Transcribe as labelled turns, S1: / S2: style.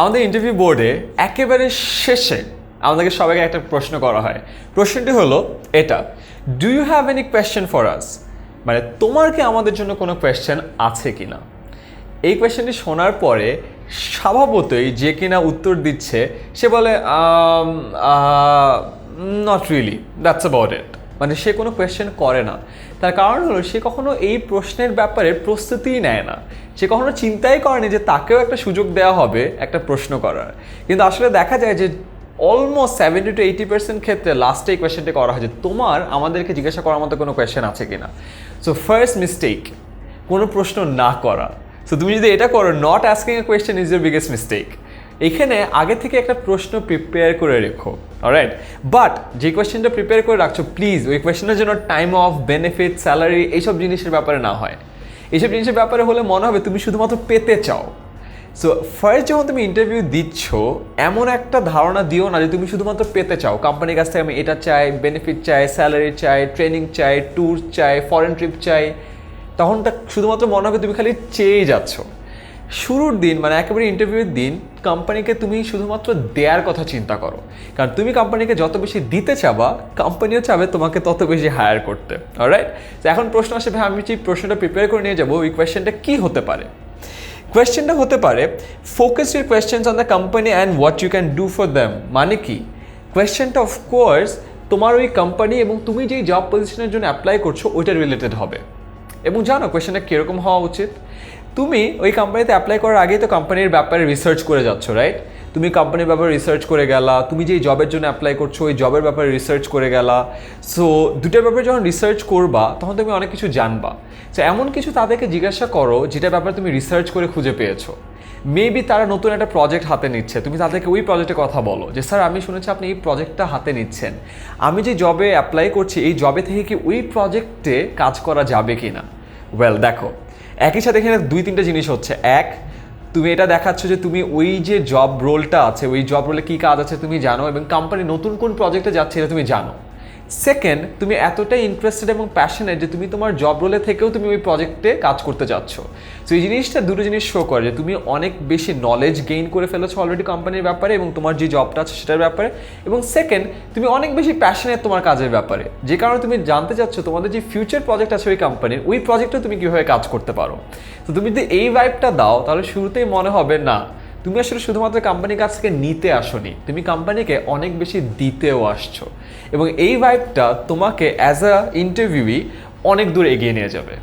S1: আমাদের ইন্টারভিউ বোর্ডে একেবারে শেষে আমাদেরকে সবাইকে একটা প্রশ্ন করা হয়। প্রশ্নটি হলো, এটা do you have any question for us মানে তোমার কি আমাদের জন্য কোনো কোয়েশ্চেন আছে কি না এই কোয়েশ্চেনটি শোনার পরে স্বভাবতই যে কিনা উত্তর দিচ্ছে, সে বলে not really that's about it মানে সে কোনো কোয়েশ্চেন করে না। তার কারণ হলো সে কখনো এই প্রশ্নের ব্যাপারে প্রস্তুতিই নেয় না। সে কখনো চিন্তাই করেনি যে তাকেও একটা সুযোগ দেওয়া হবে একটা প্রশ্ন করার। কিন্তু আসলে দেখা যায় যে almost seventy two eighty percent ক্ষেত্রে লাস্টে এই কোয়েশ্চেনটা করা হয় যে, তোমার আমাদেরকে জিজ্ঞাসা করার মতো কোনো কোয়েশ্চেন আছে কিনা? সো ফার্স্ট মিস্টেক কোনো প্রশ্ন না করা। সো তুমি যদি এটা করো not asking a question is your biggest mistake এখানে আগে থেকে একটা প্রশ্ন প্রিপেয়ার করে রেখো রাইট বাট যে কোয়েশ্চেনটা প্রিপেয়ার করে রাখছো প্লিজ ওই কোয়েশ্চেনের জন্য টাইম অফ বেনিফিট স্যালারি এইসব জিনিসের ব্যাপারে না হয়। এইসব জিনিসের ব্যাপারে হলে মনে হবে তুমি শুধুমাত্র পেতে চাও। সো ফার্স্ট যখন তুমি ইন্টারভিউ দিচ্ছ, এমন একটা ধারণা দিও না যে তুমি শুধুমাত্র পেতে চাও। কোম্পানির কাছ থেকে আমি এটা চাই বেনিফিট চাই স্যালারি চাই ট্রেনিং চাই ট্যুর চাই ফরেন ট্রিপ চাই, তখন তা শুধুমাত্র মনে হবে তুমি খালি চেয়ে যাচ্ছ। শুরুর দিন মানে একেবারে ইন্টারভিউয়ের দিন কোম্পানিকে তুমি শুধুমাত্র দেওয়ার কথা চিন্তা করো। কারণ তুমি কোম্পানিকে যত বেশি দিতে চাবা কোম্পানিও চাবে তোমাকে তত বেশি হায়ার করতে। অলরাইট তো এখন প্রশ্ন আসে, ভাই, আমি যে প্রশ্নটা প্রিপেয়ার করে নিয়ে যাব, ওই কোয়েশ্চেনটা কী হতে পারে? কোয়েশ্চেনটা হতে পারে focus your questions on the company and what you can do for them মানে কি? কোয়েশ্চেনটা অফকোর্স তোমার ওই কোম্পানি এবং তুমি যেই জব পজিশনের জন্য অ্যাপ্লাই করছ, ওইটা রিলেটেড হবে। এবং জানো কোয়েশ্চেনটা কীরকম হওয়া উচিত? তুমি ওই কোম্পানিতে অ্যাপ্লাই করার আগেই তো কোম্পানির ব্যাপারে রিসার্চ করে যাচ্ছ রাইট তুমি কোম্পানির ব্যাপারে রিসার্চ করে গেলা, তুমি যেই জবের জন্য অ্যাপ্লাই করছ, ওই জবের ব্যাপারে রিসার্চ করে গেলা। সো দুটার ব্যাপারে যখন রিসার্চ করবা, তখন তুমি অনেক কিছু জানবা। সো এমন কিছু তাদেরকে জিজ্ঞাসা করো, যেটার ব্যাপারে তুমি রিসার্চ করে খুঁজে পেয়েছ। মেবি তারা নতুন একটা প্রজেক্ট হাতে নিচ্ছে। তুমি তাদেরকে ওই প্রজেক্টের কথা বলো যে, স্যার, আমি শুনেছি আপনি এই প্রজেক্টটা হাতে নিচ্ছেন। আমি যে জবে অ্যাপ্লাই করছি, এই জবে থেকে কি ওই প্রজেক্টে কাজ করা যাবে কি না ওয়েল দেখো, একই সাথে এখানে দুই তিনটা জিনিস হচ্ছে। এক, তুমি এটা দেখাচ্ছ যে তুমি ওই যে জব রোলটা আছে, ওই জব রোলে কী কাজ আছে তুমি জানো এবং কোম্পানি নতুন কোন প্রজেক্টে যাচ্ছে এটা তুমি জানো। সেকেন্ড তুমি এতটাই ইন্টারেস্টেড এবং প্যাশনেট যে তুমি তোমার জব রোলে থেকেও তুমি ওই প্রজেক্টে কাজ করতে যাচ্ছ। তো এই জিনিসটা দুটো জিনিস শো করে যে তুমি অনেক বেশি নলেজ গেইন করে ফেলেছো অলরেডি কোম্পানির ব্যাপারে এবং তোমার যে জবটা আছে সেটার ব্যাপারে। এবং সেকেন্ড তুমি অনেক বেশি প্যাশনেট তোমার কাজের ব্যাপারে। যে কারণে তুমি জানতে চাচ্ছ তোমাদের যে ফিউচার প্রজেক্ট আছে ওই কোম্পানির ওই প্রজেক্টে তুমি কীভাবে কাজ করতে পারো। তো তুমি যদি এই ভাইবটা দাও, তাহলে শুরুতেই মনে হবে না তুমি আসলে শুধুমাত্র কোম্পানির কাছ থেকে নিতে আসনি, তুমি কোম্পানিকে অনেক বেশি দিতেও আসছো। এবং এই ভাইবটা তোমাকে অ্যাজ আ ইন্টারভিউই অনেক দূর এগিয়ে নিয়ে যাবে।